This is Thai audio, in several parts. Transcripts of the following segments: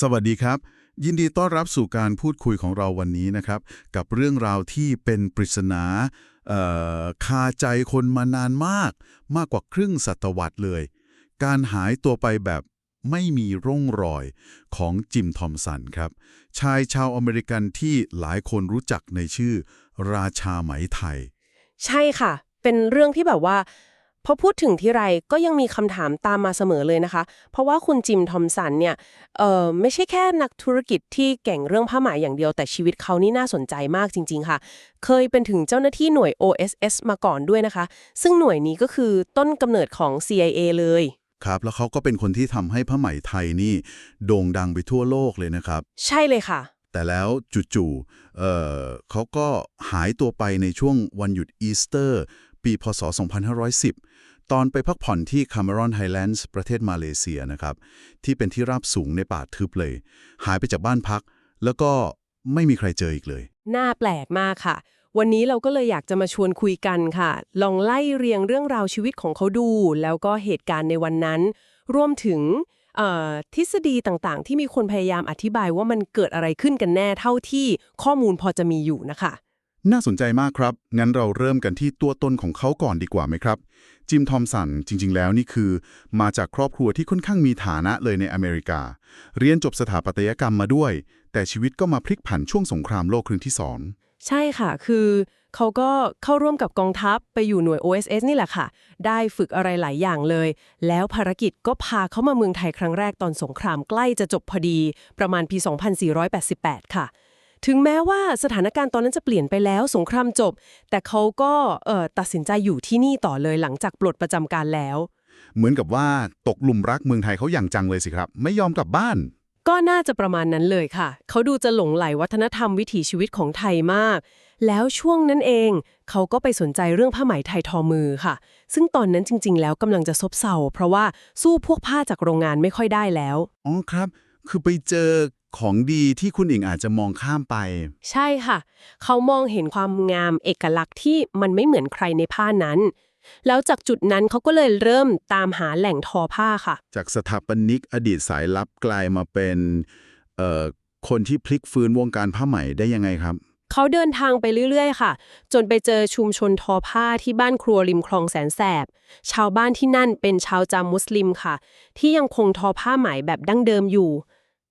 สวัสดีครับ ยินดีต้อนรับสู่การพูดคุยของเราวันนี้นะครับ กับเรื่องราวที่เป็นปริศนาคาใจคนมานานมาก มากกว่าครึ่งศตวรรษเลย การหายตัวไปแบบไม่มีร่องรอยของจิมทอมสันครับ ชายชาวอเมริกันที่หลายคนรู้จักในชื่อ ราชาไหมไทย ใช่ค่ะ เป็นเรื่องที่แบบว่า พอพูดถึงที่ไรก็ยังมีคำถามตามมาเสมอเลยนะคะ เพราะว่าคุณจิมทอมสันเนี่ยเอ่อไม่ใช่แค่นักธุรกิจที่เก่งเรื่องผ้าไหมอย่างเดียว แต่ชีวิตเขานี่น่าสนใจมากจริง ๆ ค่ะ เคยเป็นถึงเจ้าหน้าที่หน่วย OSS มาก่อนด้วยนะคะ ซึ่งหน่วยนี้ก็คือต้นกำเนิดของ CIA เลยครับแล้วเขาก็เป็นคนที่ทำให้ผ้าไหมไทยนี่โด่งดังไปทั่วโลกเลยนะครับ ใช่เลยค่ะ แต่แล้วจู่ๆเอ่อเขาก็หายตัวไปในช่วงวันหยุดอีสเตอร์ ปี พศ 2510 ตอนไปพักผ่อนที่คาเมรอนไฮแลนด์ประเทศมาเลเซียนะครับ ที่เป็นที่ราบสูงในป่าทึบเลย หายไปจากบ้านพัก แล้วก็ไม่มีใครเจออีกเลย น่าแปลกมากค่ะ วันนี้เราก็เลยอยากจะมาชวนคุยกันค่ะ ลองไล่เรียงเรื่องราวชีวิตของเขาดู แล้วก็เหตุการณ์ในวันนั้น รวมถึงทฤษฎีต่างๆ ที่มีคนพยายามอธิบายว่ามันเกิดอะไรขึ้นกันแน่เท่าที่ข้อมูลพอจะมีอยู่นะคะ น่าสนใจมากครับ งั้นเราเริ่มกันที่ตัวตนของเขาก่อนดีกว่าไหมครับ จิมทอมสันจริง ๆ แล้วนี่คือ มาจากครอบครัวที่ค่อนข้างมีฐานะเลยในอเมริกา เรียนจบสถาปัตยกรรมมาด้วย แต่ชีวิตก็มาพลิกผันช่วงสงครามโลกครั้งที่สองใช่ค่ะ คือเขาก็เข้าร่วมกับกองทัพไปอยู่หน่วย OSS นี่แหละค่ะ ได้ฝึกอะไรหลายอย่างเลย แล้วภารกิจก็พาเขามาเมืองไทยครั้งแรกตอนสงครามใกล้จะจบพอดี ประมาณปี 2488 ค่ะ ถึงแม้ว่าสถานการณ์ตอนนั้นจะเปลี่ยนไปแล้วสงครามจบ แต่เขาก็เอ่อตัดสินใจอยู่ที่นี่ต่อเลยหลังจากปลดประจำการแล้ว เหมือนกับว่าตกหลุมรักเมืองไทยเขาอย่างจังเลยสิครับ ไม่ยอมกลับบ้าน ก็น่าจะประมาณนั้นเลยค่ะ เขาดูจะหลงไหลวัฒนธรรมวิถีชีวิตของไทยมาก แล้วช่วงนั้นเอง เขาก็ไปสนใจเรื่องผ้าไหมไทยทอมือค่ะ ซึ่งตอนนั้นจริง ๆ แล้วกำลังจะซบเซาเพราะว่าสู้พวกผ้าจากโรงงานไม่ค่อยได้แล้วอ๋อครับ คือไปเจอ ของดีที่คุณอิงอาจจะมองข้ามไป ใช่ค่ะ เขามองเห็นความงามเอกลักษณ์ที่มันไม่เหมือนใครในผ้านั้น แล้วจากจุดนั้นเขาก็เลยเริ่มตามหาแหล่งทอผ้าค่ะ จากสถาปนิกอดีตสายลับกลายมาเป็นเอ่อคนที่พลิกฟื้นวงการผ้าไหมได้ยังไงครับ เขาเดินทางไปเรื่อย ๆ ค่ะ จนไปเจอชุมชนทอผ้าที่บ้านครัวริมคลองแสนแสบ ชาวบ้านที่นั่นเป็นชาวจามมุสลิมค่ะ ที่ยังคงทอผ้าไหมแบบดั้งเดิมอยู่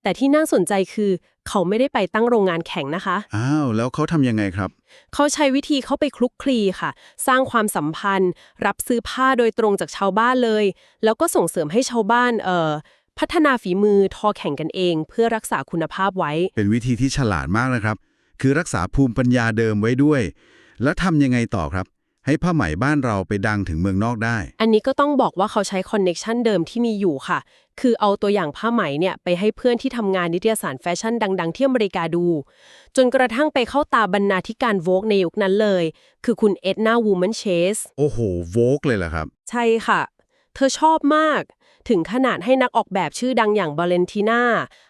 แต่ที่น่าสนใจคือเขาไม่ได้ไปตั้งโรงงานแข่งนะคะ อ้าว แล้วเขาทำยังไงครับ เขาใช้วิธีเข้าไปคลุกคลีค่ะ สร้างความสัมพันธ์ รับซื้อผ้าโดยตรงจากชาวบ้านเลย แล้วก็ส่งเสริมให้ชาวบ้านเอ่อพัฒนาฝีมือทอแข่งกันเอง เพื่อรักษาคุณภาพไว้ เป็นวิธีที่ฉลาดมากนะครับ คือรักษาภูมิปัญญาเดิมไว้ด้วย แล้วทำยังไงต่อครับ ให้ผ้าไหมบ้านเราไปดังถึงเมืองนอกได้ อันนี้ก็ต้องบอกว่าเขาใช้คอนเน็ชันเดิมที่มีอยู่ค่ะ คือเอาตัวอย่างผ้าไหมเนี่ยไปให้เพื่อนที่ทำงานนิตยสารแฟชั่นดัง ๆ ที่อเมริกาดู จนกระทั่งไปเข้าตาบรรณาธิการโวกในยุคนั้นเลย คือคุณเอ็ดนาวูแมนเชสโอ้โหโวกเลยเหรอครับ ใช่ค่ะ เธอชอบมาก ถึงขนาดให้นักออกแบบชื่อดังอย่างบาเลนติน่า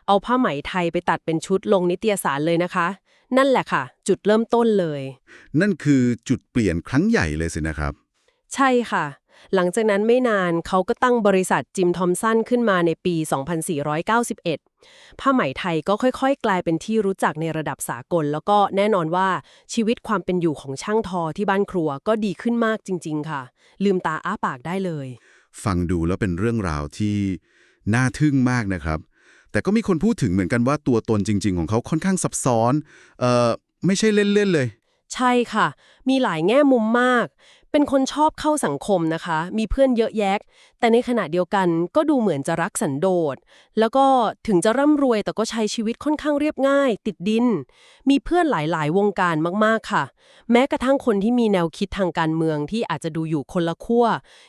เอาผ้าไหมไทยไปตัดเป็นชุดลงนิตยสารเลยนะคะ นั่นแหละค่ะ จุดเริ่มต้นเลย นั่นคือจุดเปลี่ยนครั้งใหญ่เลยสินะครับ ใช่ค่ะ หลังจากนั้นไม่นานเขาก็ตั้งบริษัทจิมทอมสันขึ้นมาในปี 2491 ผ้าไหมไทยก็ค่อยๆ กลายเป็นที่รู้จักในระดับสากล แล้วก็แน่นอนว่าชีวิตความเป็นอยู่ของช่างทอที่บ้านครัวก็ดีขึ้นมากจริง ๆ ค่ะ ลืมตาอ้าปากได้เลย ฟังดูแล้วเป็นเรื่องราวที่น่าทึ่งมากนะครับ แต่ก็มีคนพูดถึงเหมือนกันว่าตัวตนจริง ๆ ของเขาค่อนข้างซับซ้อนเอ่อไม่ใช่เล่นๆเลย ใช่ค่ะ มีหลายแง่มุมมาก เป็นคนชอบเข้าสังคมนะคะ มีเพื่อนเยอะแยะ แต่ในขณะเดียวกันก็ดูเหมือนจะรักสันโดษ แล้วก็ถึงจะร่ำรวยแต่ก็ใช้ชีวิตค่อนข้างเรียบง่าย ติดดิน มีเพื่อนหลายๆ วงการมากๆค่ะ แม้กระทั่งคนที่มีแนวคิดทางการเมืองที่อาจจะดูอยู่คนละขั้ว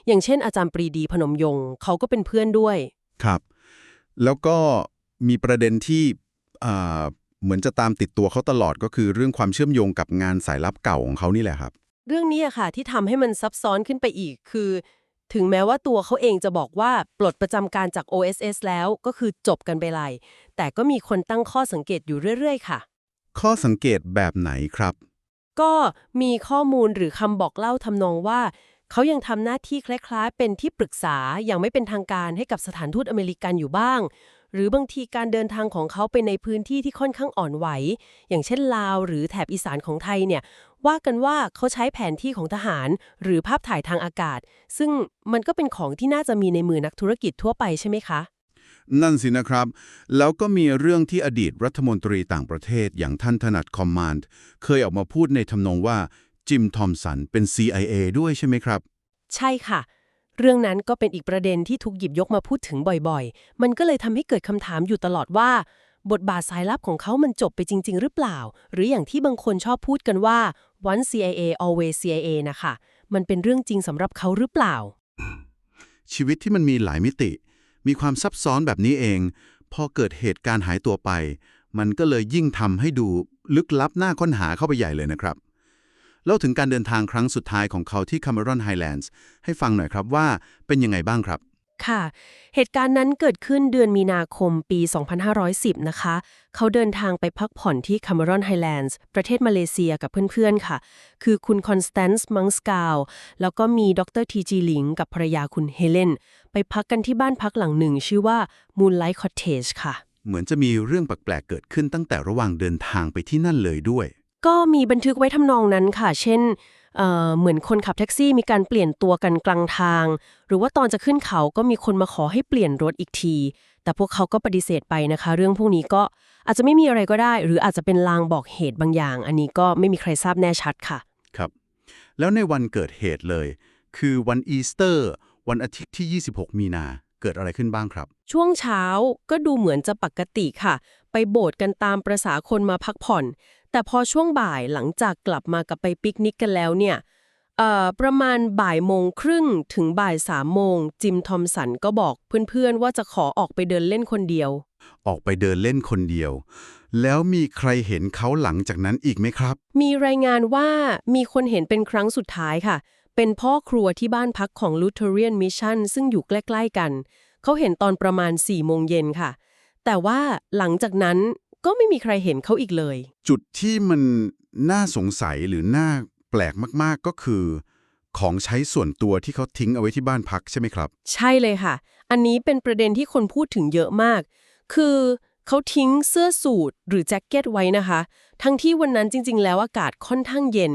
อย่างเช่นอาจารย์ปรีดีพนมยงค์เขาก็เป็นเพื่อนด้วย ครับ แล้วก็ มีประเด็นที่อ่าเหมือนจะตามติดตัวเขาตลอดก็คือเรื่องความเชื่อมโยงกับงานสายลับเก่าของเขานี่แหละครับ เรื่องนี้อะค่ะที่ทำให้มันซับซ้อนขึ้นไปอีกคือ ถึงแม้ว่าตัวเขาเองจะบอกว่าปลดประจำการจาก OSS แล้วก็คือจบกันไปเลยแต่ก็มีคนตั้งข้อสังเกตอยู่เรื่อย ๆ ค่ะ ข้อสังเกตแบบไหนครับ ก็มีข้อมูลหรือคำบอกเล่าทำนองว่าเขายังทำหน้าที่คล้าย ๆ เป็นที่ปรึกษาอย่างไม่เป็นทางการให้กับสถานทูตอเมริกันอยู่บ้าง หรือบางทีการเดินทางของเขาไปในพื้นที่ที่ค่อนข้างอ่อนไหว อย่างเช่นลาว หรือแถบอีสานของไทยเนี่ยว่ากันว่าเขาใช้แผนที่ของทหาร หรือภาพถ่ายทางอากาศ ซึ่งมันก็เป็นของที่น่าจะมีในมือนักธุรกิจทั่วไปใช่ไหมคะ นั่นสินะครับ แล้วก็มีเรื่องที่อดีตรัฐมนตรีต่างประเทศอย่างท่านถนัดคอมมานด์เคยออกมาพูดในทำนองว่าจิมทอมสันเป็น CIA ด้วยใช่ไหมครับ ใช่ค่ะ เรื่องนั้นก็เป็นอีกประเด็นที่ถูกหยิบยกมาพูดถึงบ่อยๆ มันก็เลยทำให้เกิดคำถามอยู่ตลอดว่า บทบาทสายลับของเขามันจบไปจริง ๆ หรือเปล่า หรืออย่างที่บางคนชอบพูดกันว่า one CIA always CIA นะคะ มันเป็นเรื่องจริงสำหรับเขาหรือเปล่า ชีวิตที่มันมีหลายมิติ มีความซับซ้อนแบบนี้เอง พอเกิดเหตุการณ์หายตัวไป มันก็เลยยิ่งทำให้ดูลึกลับน่าค้นหาเข้าไปใหญ่เลยนะครับ เล่าถึงการเดินทางครั้งสุดท้ายของเขาที่ Cameron Highlands ให้ฟังหน่อยครับว่าเป็นยังไงบ้างครับ ค่ะ เหตุการณ์นั้นเกิดขึ้นเดือนมีนาคมปี 2510 นะคะ เขาเดินทางไปพักผ่อนที่ Cameron Highlands ประเทศมาเลเซียกับเพื่อนๆ ค่ะ คือคุณคอนสแตนซ์มังสกาว แล้วก็มีดรทีจีหลิงกับภรรยาคุณเฮเลน ไปพักกันที่บ้านพักหลังหนึ่ง ชื่อว่า Moonlight Cottage ค่ะ เหมือนจะมีเรื่องแปลกๆเกิดขึ้นตั้งแต่ระหว่างเดินทางไปที่นั่นเลยด้วย ก็มีบันทึกไว้ทำนองนั้นค่ะ เช่นเอ่อเหมือนคนขับแท็กซี่มีการเปลี่ยนตัวกันกลางทาง หรือว่าตอนจะขึ้นเขาก็มีคนมาขอให้เปลี่ยนรถอีกที แต่พวกเขาก็ปฏิเสธไปนะคะ เรื่องพวกนี้ก็อาจจะไม่มีอะไรก็ได้ หรืออาจจะเป็นลางบอกเหตุบางอย่าง อันนี้ก็ไม่มีใครทราบแน่ชัดค่ะ ครับ แล้วในวันเกิดเหตุเลย คือวันอีสเตอร์ วันอาทิตย์ที่ 26 มีนาเกิดอะไรขึ้นบ้างครับ ช่วงเช้าก็ดูเหมือนจะปกติค่ะ ไปโบสถ์กันตามประษาคนมาพักผ่อน แต่พอช่วงบ่ายหลังจากกลับมากับไปปิกนิกกันแล้วเนี่ยเอ่อประมาณบ่ายโมงครึ่งถึงบ่ายสามโมง จิมทอมสันก็บอกเพื่อนๆ ว่าจะขอออกไปเดินเล่นคนเดียว ออกไปเดินเล่นคนเดียว แล้วมีใครเห็นเขาหลังจากนั้นอีกไหมครับ มีรายงานว่ามีคนเห็นเป็นครั้งสุดท้ายค่ะ เป็นพ่อครัวที่บ้านพักของ Lutheran Mission ซึ่งอยู่ใกล้ ๆ กัน เขาเห็นตอนประมาณ4โมงเย็นค่ะ แต่ว่าหลังจากนั้น ก็ไม่มีใครเห็นเขาอีกเลย จุดที่มันน่าสงสัยหรือน่าแปลกมากๆก็คือ ของใช้ส่วนตัวที่เขาทิ้งเอาไว้ที่บ้านพักใช่ไหมครับ ใช่เลยค่ะ อันนี้เป็นประเด็นที่คนพูดถึงเยอะมาก คือเขาทิ้งเสื้อสูทหรือแจ็คเก็ตไว้นะคะ ทั้งที่วันนั้นจริง ๆ แล้วอากาศค่อนข้างเย็น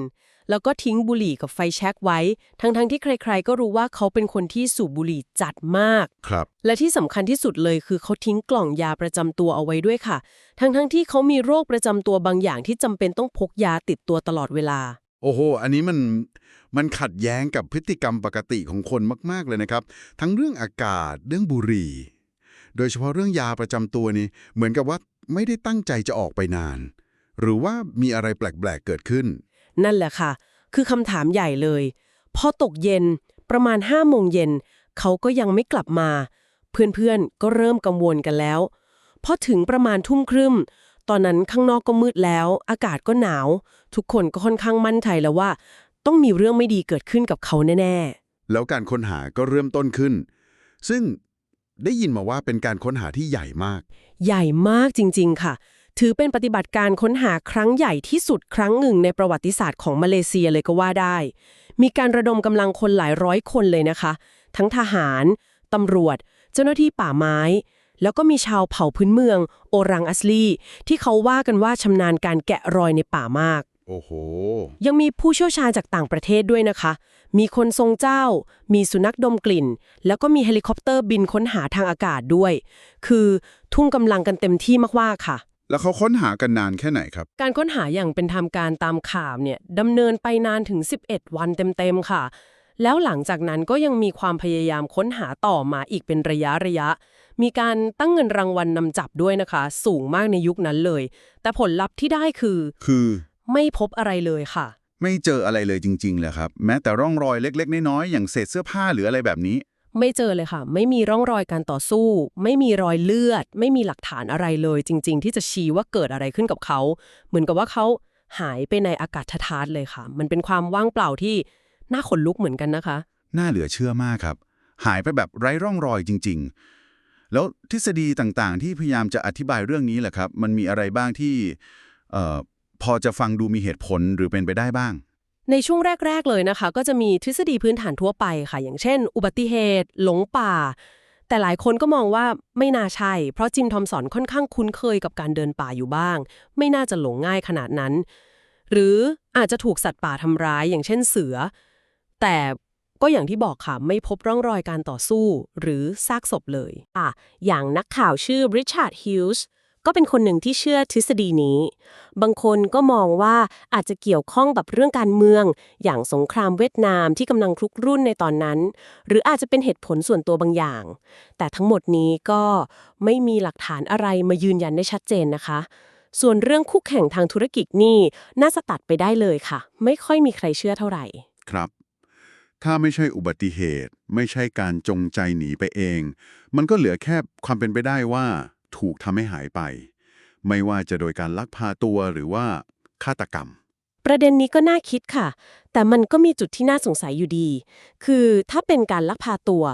แล้วก็ทิ้งบุหรี่กับไฟแช็กไว้ ทั้งๆที่ใคร ๆ ก็รู้ว่าเขาเป็นคนที่สูบบุหรี่จัดมาก ครับ และที่สำคัญที่สุดเลยคือเขาทิ้งกล่องยาประจำตัวเอาไว้ด้วยค่ะ ทั้งๆที่เขามีโรคประจำตัวบางอย่างที่จำเป็นต้องพกยาติดตัวตลอดเวลา โอ้โห อันนี้มันมันขัดแย้งกับพฤติกรรมปกติของคนมาก ๆ เลยนะครับ ทั้งเรื่องอากาศ เรื่องบุหรี่ โดยเฉพาะเรื่องยาประจำตัวนี่เหมือนกับว่าไม่ได้ตั้งใจจะออกไปนาน หรือว่ามีอะไรแปลก ๆ เกิดขึ้น นั่นแหละค่ะ คือคำถามใหญ่เลย พอตกเย็นประมาณห้าโมงเย็นเขาก็ยังไม่กลับมา เพื่อนๆก็เริ่มกังวลกันแล้วพอถึงประมาณทุ่มครึ่มตอนนั้นข้างนอกก็มืดแล้ว อากาศก็หนาว ทุกคนก็ค่อนข้างมั่นใจแล้วว่า ต้องมีเรื่องไม่ดีเกิดขึ้นกับเขาแน่แล้วการค้นหาก็เริ่มต้นขึ้น ซึ่งได้ยินมาว่าเป็นการค้นหาที่ใหญ่มากๆใหญ่มากจริง ๆ ค่ะ ถือเป็นปฏิบัติการค้นหาครั้งใหญ่ที่สุดครั้งหนึ่งในประวัติศาสตร์ของมาเลเซียเลยก็ว่าได้ มีการระดมกำลังคนหลายร้อยคนเลยนะคะ ทั้งทหาร ตำรวจ เจ้าหน้าที่ป่าไม้ แล้วก็มีชาวเผ่าพื้นเมือง โอรังอัสลีที่เขาว่ากันว่าชำนาญการแกะรอยในป่ามาก โอ้โห ยังมีผู้เชี่ยวชาญจากต่างประเทศด้วยนะคะ มีคนทรงเจ้า มีสุนัขดมกลิ่น แล้วก็มีเฮลิคอปเตอร์บินค้นหาทางอากาศด้วย คือทุ่งกำลังกันเต็มที่มากๆค่ะ แล้วเขาค้นหากันนานแค่ไหนครับ การค้นหาอย่างเป็นทางการตามข่าวเนี่ยดำเนินไปนานถึง 11 วันเต็มๆค่ะ แล้วหลังจากนั้นก็ยังมีความพยายามค้นหาต่อมาอีกเป็นระยะระยะ มีการตั้งเงินรางวัลนำจับด้วยนะคะ สูงมากในยุคนั้นเลย แต่ผลลัพธ์ที่ได้คือ คือ ไม่พบอะไรเลยค่ะ ไม่เจออะไรเลยจริงๆเลยครับ แม้แต่ร่องรอยเล็ก ๆ น้อยๆอย่างเศษเสื้อผ้าหรืออะไรแบบนี้ ไม่เจอเลยค่ะ ไม่มีร่องรอยการต่อสู้ ไม่มีรอยเลือด ไม่มีหลักฐานอะไรเลย จริง ๆ ที่จะชี้ว่าเกิดอะไรขึ้นกับเขา เหมือนกับว่าเขาหายไปในอากาศทาร์เลยค่ะ มันเป็นความว่างเปล่าที่น่าขนลุกเหมือนกันนะคะ น่าเหลือเชื่อมากครับ หายไปแบบไร้ร่องรอยจริง ๆ แล้วทฤษฎีต่างๆ ที่พยายามจะอธิบายเรื่องนี้แหละครับ มันมีอะไรบ้างที่ออพอจะฟังดูมีเหตุผลหรือเป็นไปได้บ้าง ในช่วงแรก ๆ เลยนะคะ ก็จะมีทฤษฎีพื้นฐานทั่วไปค่ะ อย่างเช่น อุบัติเหตุ หลงป่า แต่หลายคนก็มองว่าไม่น่าใช่ เพราะจิมทอมสันค่อนข้างคุ้นเคยกับการเดินป่าอยู่บ้าง ไม่น่าจะหลงง่ายขนาดนั้น หรืออาจจะถูกสัตว์ป่าทำร้าย อย่างเช่นเสือ แต่ก็อย่างที่บอกค่ะ ไม่พบร่องรอยการต่อสู้ หรือซากศพเลยอะอย่างนักข่าวชื่อริชาร์ดฮิลส์ ก็เป็นคนหนึ่งที่เชื่อทฤษฎีนี้ บางคนก็มองว่าอาจจะเกี่ยวข้องกับเรื่องการเมือง อย่างสงครามเวียดนามที่กำลังคลุกรุ่นในตอนนั้น หรืออาจจะเป็นเหตุผลส่วนตัวบางอย่าง แต่ทั้งหมดนี้ก็ไม่มีหลักฐานอะไรมายืนยันได้ชัดเจนนะคะ ส่วนเรื่องคู่แข่งทางธุรกิจนี่น่าจะตัดไปได้เลยค่ะ ไม่ค่อยมีใครเชื่อเท่าไหร่ ครับถ้าไม่ใช่อุบัติเหตุ ไม่ใช่การจงใจหนีไปเอง มันก็เหลือแค่ความเป็นไปได้ว่า ถูกทำให้หายไป ไม่ว่าจะโดยการลักพาตัวหรือว่าฆาตกรรม ประเด็นนี้ก็น่าคิดค่ะ แต่มันก็มีจุดที่น่าสงสัยอยู่ดี คือถ้าเป็นการลักพาตัว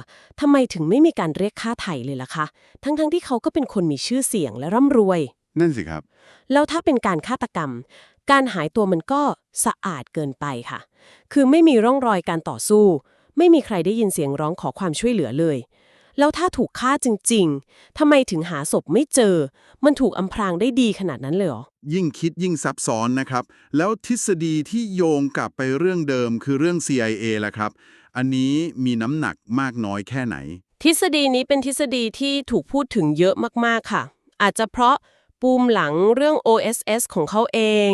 ทำไมถึงไม่มีการเรียกค่าไถ่เลยล่ะคะ ทั้งๆที่เขาก็เป็นคนมีชื่อเสียงและร่ำรวย นั่นสิครับ แล้วถ้าเป็นการฆาตกรรม การหายตัวมันก็สะอาดเกินไปค่ะ คือไม่มีร่องรอยการต่อสู้ ไม่มีใครได้ยินเสียงร้องขอความช่วยเหลือเลย แล้วถ้าถูกฆ่าจริง ๆทำไมถึงหาศพไม่เจอ มันถูกอำพรางได้ดีขนาดนั้นเลยเหรอ ยิ่งคิดยิ่งซับซ้อนนะครับ แล้วทฤษฎีที่โยงกลับไปเรื่องเดิมคือเรื่อง CIA ล่ะครับ อันนี้มีน้ำหนักมากน้อยแค่ไหน ทฤษฎีนี้เป็นทฤษฎีที่ถูกพูดถึงเยอะมากๆค่ะ อาจจะเพราะปูมหลังเรื่อง OSS ของเขาเอง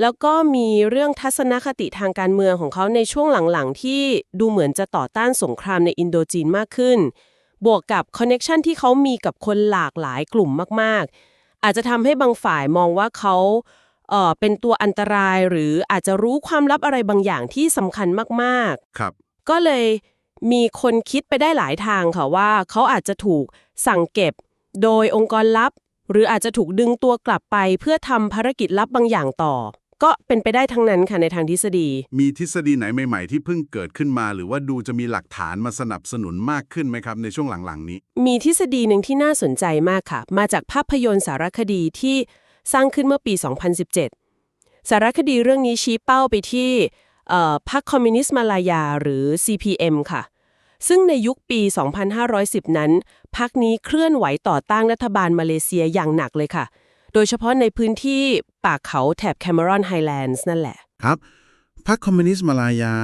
แล้วก็มีเรื่องทัศนคติทางการเมืองของเขาในช่วงหลังๆ ที่ดูเหมือนจะต่อต้านสงครามในอินโดจีนมากขึ้น บวกกับคอนเน็ชันที่เขามีกับคนหลากหลายกลุ่มมาก ๆ อาจจะทำให้บางฝ่ายมองว่าเขาเอ่อเป็นตัวอันตรายหรืออาจจะรู้ความลับอะไรบางอย่างที่สำคัญมากๆ ครับ ก็เลยมีคนคิดไปได้หลายทางค่ะว่าเขาอาจจะถูกสั่งเก็บโดยองค์กรลับ หรืออาจจะถูกดึงตัวกลับไปเพื่อทำภารกิจลับบางอย่างต่อ ก็เป็นไปได้ทั้งนั้นค่ะในทางทฤษฎี มีทฤษฎีไหนใหม่ ๆ ที่เพิ่งเกิดขึ้นมา หรือว่าดูจะมีหลักฐานมาสนับสนุนมากขึ้นไหมครับในช่วงหลังๆนี้ มีทฤษฎีหนึ่งที่น่าสนใจมากค่ะ มาจากภาพยนตร์สารคดีที่สร้างขึ้นเมื่อปี 2017 สารคดีเรื่องนี้ชี้เป้าไปที่เอ่อพรรคคอมมิวนิสต์มาลายาหรือ CPM ค่ะ ซึ่งในยุคปี 2510 นั้นพรรคนี้เคลื่อนไหวต่อต้านรัฐบาลมาเลเซียอย่างหนักเลยค่ะ โดยเฉพาะในพื้นที่ปากเขาแถบแคม e รอนไฮแลนด์นั่นแหละ ครับ พรรคคอมมิวนิสต์มาลายา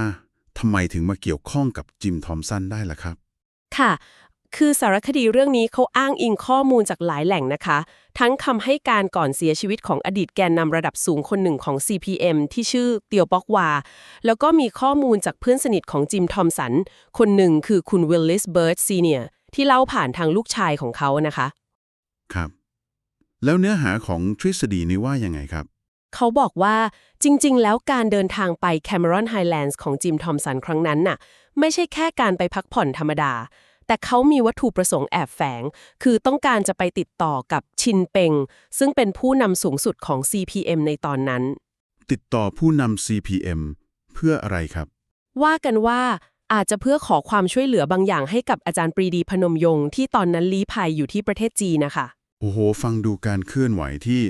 ทำไมถึงมาเกี่ยวข้องกับจิมทอมสันได้ล่ะครับ ค่ะ คือสารคดีเรื่องนี้เขาอ้างอิงข้อมูลจากหลายแหล่งนะคะ ทั้งคำให้การก่อนเสียชีวิตของอดีตแกนนำระดับสูงคนหนึ่งของ CPM ที่ชื่อเตียวป็อกวา แล้วก็มีข้อมูลจากเพื่อนสนิทของจิมทอมสัน คนหนึ่งคือคุณวิลลิสเบิร์ดซีเนียที่เล่าผ่านทางลูกชายของเขานะคะ ครับ แล้วเนื้อหาของทฤษฎีนี้ว่ายังไงครับ เขาบอกว่าจริง ๆ แล้วการเดินทางไปแคม e รอนไฮแลนด์ของจิมทอมสันครั้งนั้นน่ะ ไม่ใช่แค่การไปพักผ่อนธรรมดา แต่เขามีวัตถุประสงค์แอบแฝง คือต้องการจะไปติดต่อกับชินเปง ซึ่งเป็นผู้นำสูงสุดของ CPM ในตอนนั้น ติดต่อผู้นำ CPM เพื่ออะไรครับ ว่ากันว่าอาจจะเพื่อขอความช่วยเหลือบางอย่างให้กับอาจารย์ปรีดีพนมยงค์ที่ตอนนั้นลี้ภัยอยู่ที่ประเทศจีนนะคะ โอ้โห ฟังดูการเคลื่อนไหวที่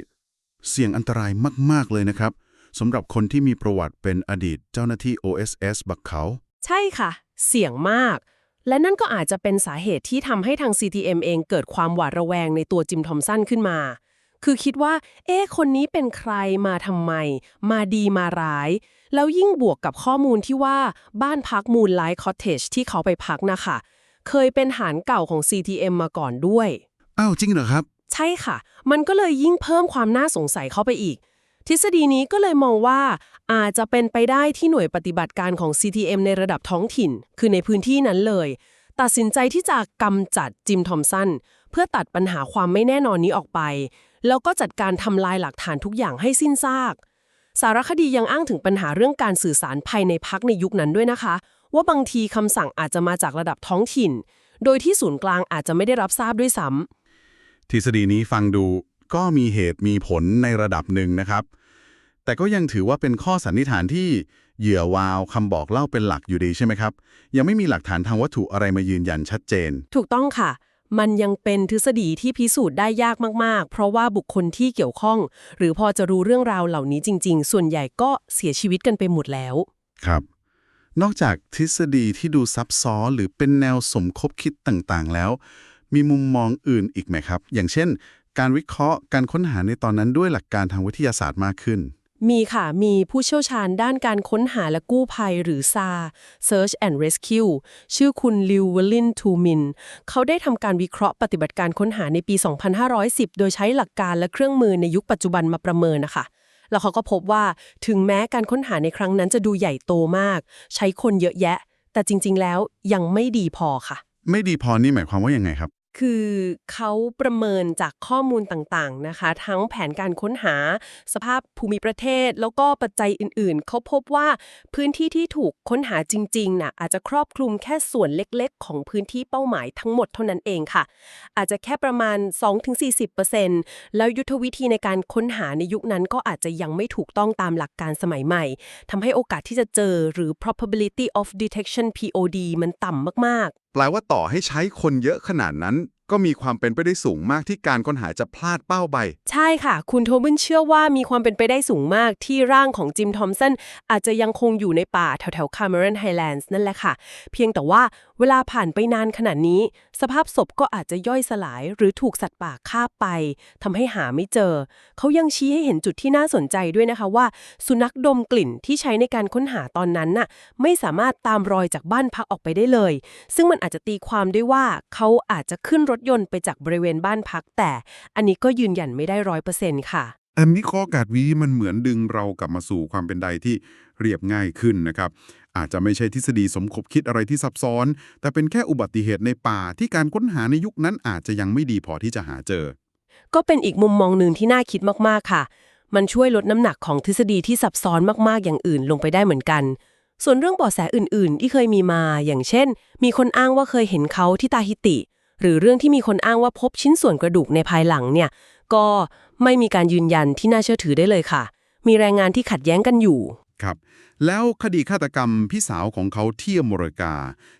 เสี่ยงอันตรายมาก ๆ เลยนะครับสำหรับคนที่มีประวัติเป็นอดีตเจ้าหน้าที่ OSS บักเขา ใช่ค่ะ เสี่ยงมาก และนั่นก็อาจจะเป็นสาเหตุที่ทำให้ทาง CTM เองเกิดความหวาดระแวงในตัวจิมทอมสันขึ้นมา คือคิดว่า เอ๊ะ คนนี้เป็นใครมาทำไม มาดีมาร้าย แล้วยิ่งบวกกับข้อมูลที่ว่าบ้านพักมูลไลท์คอ t เทจที่เขาไปพักนะคะ เคยเป็นฐานเก่าของ CTM มาก่อนด้วย อ้าวจริงเหรอครับ ใช่ค่ะ มันก็เลยยิ่งเพิ่มความน่าสงสัยเข้าไปอีก ทฤษฎีนี้ก็เลยมองว่าอาจจะเป็นไปได้ที่หน่วยปฏิบัติการของ CTM ในระดับท้องถิ่น คือในพื้นที่นั้นเลย ตัดสินใจที่จะกำจัดจิมทอมสันเพื่อตัดปัญหาความไม่แน่นอนนี้ออกไป แล้วก็จัดการทำลายหลักฐานทุกอย่างให้สิ้นซาก สารคดียังอ้างถึงปัญหาเรื่องการสื่อสารภายในพักในยุคนั้นด้วยนะคะ ว่าบางทีคำสั่งอาจจะมาจากระดับท้องถิ่น โดยที่ศูนย์กลางอาจจะไม่ได้รับทราบด้วยซ้ำ ทฤษฎีนี้ฟังดูก็มีเหตุมีผลในระดับหนึ่งนะครับ แต่ก็ยังถือว่าเป็นข้อสันนิษฐานที่เหยื่อวาวคำบอกเล่าเป็นหลักอยู่ดีใช่ไหมครับ ยังไม่มีหลักฐานทางวัตถุอะไรมายืนยันชัดเจน ถูกต้องค่ะ มันยังเป็นทฤษฎีที่พิสูจน์ได้ยากมากๆ เพราะว่าบุคคลที่เกี่ยวข้อง หรือพอจะรู้เรื่องราวเหล่านี้จริง ๆ ส่วนใหญ่ก็เสียชีวิตกันไปหมดแล้ว ครับ นอกจากทฤษฎีที่ดูซับซ้อนหรือเป็นแนวสมคบคิดต่างๆ แล้ว มีมุมมองอื่นอีกไหมครับ อย่างเช่น การวิเคราะห์การค้นหาในตอนนั้นด้วยหลักการทางวิทยาศาสตร์มากขึ้น มีค่ะ มีผู้เชี่ยวชาญด้านการค้นหาและกู้ภัยหรือ SAR Search and Rescue ชื่อคุณลิวเวลินทูมิน เขาได้ทำการวิเคราะห์ปฏิบัติการค้นหาในปี 2510 โดยใช้หลักการและเครื่องมือในยุคปัจจุบันมาประเมินนะคะแล้วเขาก็พบว่าถึงแม้การค้นหาในครั้งนั้นจะดูใหญ่โตมาก ใช้คนเยอะแยะ แต่จริง ๆ แล้วยังไม่ดีพอค่ะ ไม่ดีพอนี่หมายความว่ายังไงครับ คือเขาประเมินจากข้อมูลต่างๆนะคะ ทั้งแผนการค้นหาสภาพภูมิประเทศ แล้วก็ปัจจัยอื่นๆ เขาพบว่าพื้นที่ที่ถูกค้นหาจริงๆน่ะอาจจะครอบคลุมแค่ส่วนเล็กๆ ของพื้นที่เป้าหมายทั้งหมดเท่านั้นเองค่ะ อาจจะแค่ประมาณ 2-40%แล้วยุทธวิธีในการค้นหาในยุคนั้นก็อาจจะยังไม่ถูกต้องตามหลักการสมัยใหม่ทำให้โอกาสที่จะเจอหรือ probability of detection POD มันต่ำมากๆแปลว่าต่อให้ใช้คนเยอะขนาดนั้น ก็มีความเป็นไปได้สูงมากที่การค้นหาจะพลาดเป้าไป ใช่ค่ะ คุณโทบินเชื่อว่ามีความเป็นไปได้สูงมากที่ร่างของจิมทอมสันอาจจะยังคงอยู่ในป่าแถวๆคาร์เมรอนไฮแลนด์นั่นแหละค่ะ เพียงแต่ว่าเวลาผ่านไปนานขนาดนี้ สภาพศพก็อาจจะย่อยสลาย หรือถูกสัตว์ป่าฆ่าไปทำให้หาไม่เจอ เขายังชี้ให้เห็นจุดที่น่าสนใจด้วยนะคะว่า สุนัขดมกลิ่นที่ใช้ในการค้นหาตอนนั้นน่ะไม่สามารถตามรอยจากบ้านพักออกไปได้เลย ซึ่งมันอาจจะตีความได้ว่าเขาอาจจะขึ้นรถยนต์ไปจากบริเวณบ้านพักแต่ อันนี้ก็ยืนยันไม่ได้ร้อยเปอร์เซ็นต์ค่ะ อันนี้ข้อกาดวีมันเหมือนดึงเรากลับมาสู่ความเป็นใดที่เรียบง่ายขึ้นนะครับ อาจจะไม่ใช่ทฤษฎีสมคบคิดอะไรที่ซับซ้อน แต่เป็นแค่อุบัติเหตุในป่าที่การค้นหาในยุคนั้นอาจจะยังไม่ดีพอที่จะหาเจอ ก็เป็นอีกมุมมองหนึ่งที่น่าคิดมากๆค่ะ มันช่วยลดน้ำหนักของทฤษฎีที่ซับซ้อนมากๆอย่างอื่นลงไปได้เหมือนกันส่วนเรื่องเบาะแสอื่น ๆ ที่เคยมีมา อย่างเช่น มีคนอ้างว่าเคยเห็นเขาที่ตาฮิติ หรือเรื่องที่มีคนอ้างว่าพบชิ้นส่วนกระดูกในภายหลังเนี่ยก็ไม่มีการยืนยันที่น่าเชื่อถือได้เลยค่ะ มีรายงานที่ขัดแย้งกันอยู่ครับแล้วคดีฆาตกรรมพี่สาวของเขาที่อเมริกา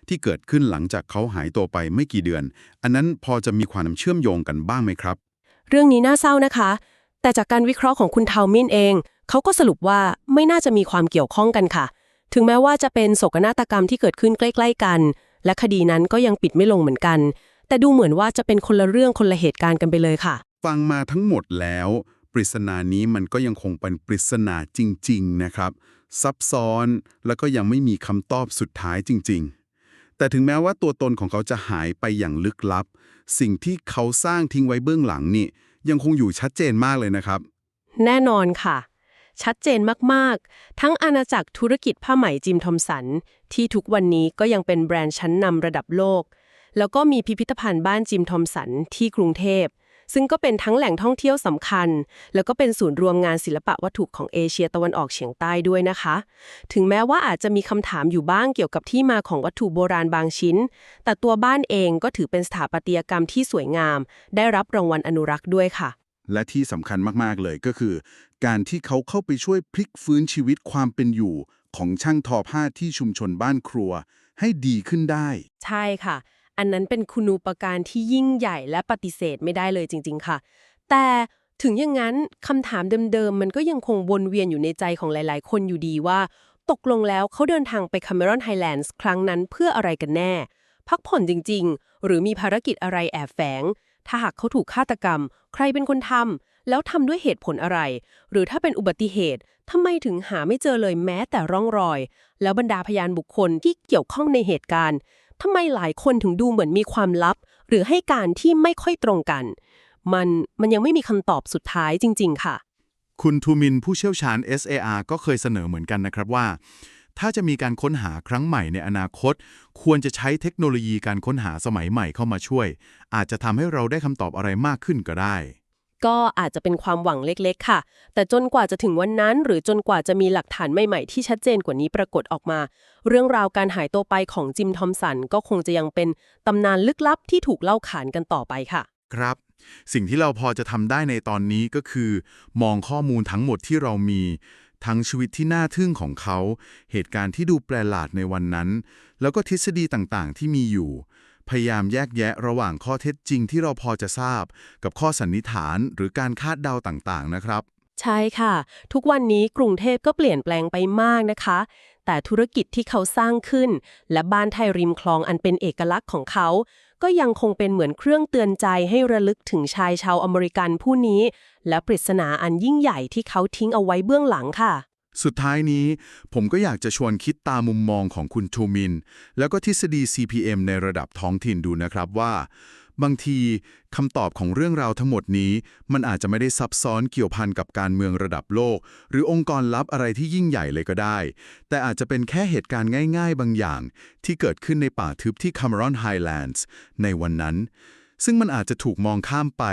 ที่เกิดขึ้นหลังจากเขาหายตัวไปไม่กี่เดือน อันนั้นพอจะมีความเชื่อมโยงกันบ้างไหมครับ เรื่องนี้น่าเศร้านะคะ แต่จากการวิเคราะห์ของคุณทาวมินเอง เขาก็สรุปว่าไม่น่าจะมีความเกี่ยวข้องกันค่ะ ถึงแม้ว่าจะเป็นโศกนาฏกรรมที่เกิดขึ้นใกล้ ๆ กัน และคดีนั้นก็ยังปิดไม่ลงเหมือนกัน แต่ดูเหมือนว่าจะเป็นคนละเรื่องคนละเหตุการณ์กันไปเลยค่ะ ฟังมาทั้งหมดแล้ว ปริศนานี้มันก็ยังคงเป็นปริศนาจริง ๆ นะครับ ซับซ้อนแล้วก็ยังไม่มีคำตอบสุดท้ายจริง ๆ แต่ถึงแม้ว่าตัวตนของเขาจะหายไปอย่างลึกลับ สิ่งที่เขาสร้างทิ้งไว้เบื้องหลังนี่ ยังคงอยู่ชัดเจนมากเลยนะครับ แน่นอนค่ะชัดเจนมาก ๆ ทั้งอาณาจักรธุรกิจผ้าไหมจิมทอมสัน ที่ทุกวันนี้ก็ยังเป็นแบรนด์ชั้นนำระดับโลก แล้วก็มีพิพิธภัณฑ์บ้านจิมทอมสันที่กรุงเทพ ซึ่งก็เป็นทั้งแหล่งท่องเที่ยวสำคัญ แล้วก็เป็นศูนย์รวมงานศิลปะวัตถุของเอเชียตะวันออกเฉียงใต้ด้วยนะคะ ถึงแม้ว่าอาจจะมีคำถามอยู่บ้างเกี่ยวกับที่มาของวัตถุโบราณบางชิ้น แต่ตัวบ้านเองก็ถือเป็นสถาปัตยกรรมที่สวยงาม ได้รับรางวัลอนุรักษ์ด้วยค่ะและที่สำคัญมาก ๆ เลยก็คือ การที่เขาเข้าไปช่วยพลิกฟื้นชีวิตความเป็นอยู่ ของช่างทอผ้าที่ชุมชนบ้านครัว ให้ดีขึ้นได้ ใช่ค่ะ อันนั้นเป็นคุณูปการที่ยิ่งใหญ่และปฏิเสธไม่ได้เลยจริง ๆ ค่ะ แต่ถึงอย่างนั้นคำถามเดิมๆ มันก็ยังคงวนเวียนอยู่ในใจของหลายๆ คนอยู่ดีว่า ตกลงแล้วเขาเดินทางไปคาเมรอนไฮแลนด์ครั้งนั้นเพื่ออะไรกันแน่ พักผ่อนจริง ๆ หรือมีภารกิจอะไรแอบแฝง ถ้าหากเขาถูกฆาตกรรม ใครเป็นคนทำแล้วทำด้วยเหตุผลอะไร หรือถ้าเป็นอุบัติเหตุทำไมถึงหาไม่เจอเลยแม้แต่ร่องรอย แล้วบรรดาพยานบุคคลที่เกี่ยวข้องในเหตุการณ์ ทำไมหลายคนถึงดูเหมือนมีความลับ หรือให้การที่ไม่ค่อยตรงกัน มันมันยังไม่มีคำตอบสุดท้ายจริง ๆ ค่ะ คุณทูมินผู้เชี่ยวชาญ SAR ก็เคยเสนอเหมือนกันนะครับว่า ถ้าจะมีการค้นหาครั้งใหม่ในอนาคต ควรจะใช้เทคโนโลยีการค้นหาสมัยใหม่เข้ามาช่วย อาจจะทำให้เราได้คำตอบอะไรมากขึ้นก็ได้ ก็อาจจะเป็นความหวังเล็กๆ ค่ะ แต่จนกว่าจะถึงวันนั้น หรือจนกว่าจะมีหลักฐานใหม่ๆ ที่ชัดเจนกว่านี้ปรากฏออกมา เรื่องราวการหายตัวไปของจิมทอมสันก็คงจะยังเป็นตำนานลึกลับที่ถูกเล่าขานกันต่อไปค่ะ ครับ สิ่งที่เราพอจะทำได้ในตอนนี้ก็คือ มองข้อมูลทั้งหมดที่เรามี ทั้งชีวิตที่น่าทึ่งของเขา เหตุการณ์ที่ดูแปลกหลาดในวันนั้น แล้วก็ทฤษฎีต่างๆ ที่มีอยู่ พยายามแยกแยะระหว่างข้อเท็จจริงที่เราพอจะทราบ กับข้อสันนิษฐานหรือการคาดเดาต่างๆ นะครับ ใช่ค่ะ ทุกวันนี้กรุงเทพก็เปลี่ยนแปลงไปมากนะคะ แต่ธุรกิจที่เขาสร้างขึ้น และบ้านไทยริมคลองอันเป็นเอกลักษณ์ของเขา ก็ยังคงเป็นเหมือนเครื่องเตือนใจให้ระลึกถึงชายชาวอเมริกันผู้นี้ และปริศนาอันยิ่งใหญ่ที่เขาทิ้งเอาไว้เบื้องหลังค่ะ สุดท้ายนี้ผมก็อยากจะชวนคิดตามมุมมองของคุณทูมิน แล้วก็ทฤษฎี CPM ในระดับท้องถิ่นดูนะครับว่า บางทีคำตอบของเรื่องราวทั้งหมดนี้ มันอาจจะไม่ได้ซับซ้อนเกี่ยวพันกับการเมืองระดับโลก หรือองค์กรลับอะไรที่ยิ่งใหญ่เลยก็ได้ แต่อาจจะเป็นแค่เหตุการณ์ง่าย ๆ บางอย่าง ที่เกิดขึ้นในป่าทึบที่ Cameron Highlands ในวันนั้น ซึ่งมันอาจจะถูกมองข้ามไป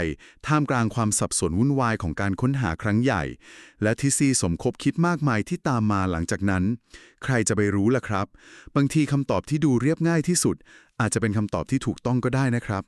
ท่ามกลางความสับสนวุ่นวายของการค้นหาครั้งใหญ่ และทฤษฎีสมคบคิดมากมายที่ตามมาหลังจากนั้น ใครจะไปรู้ล่ะครับ บางทีคำตอบที่ดูเรียบง่ายที่สุด อาจจะเป็นคำตอบที่ถูกต้องก็ได้นะครับ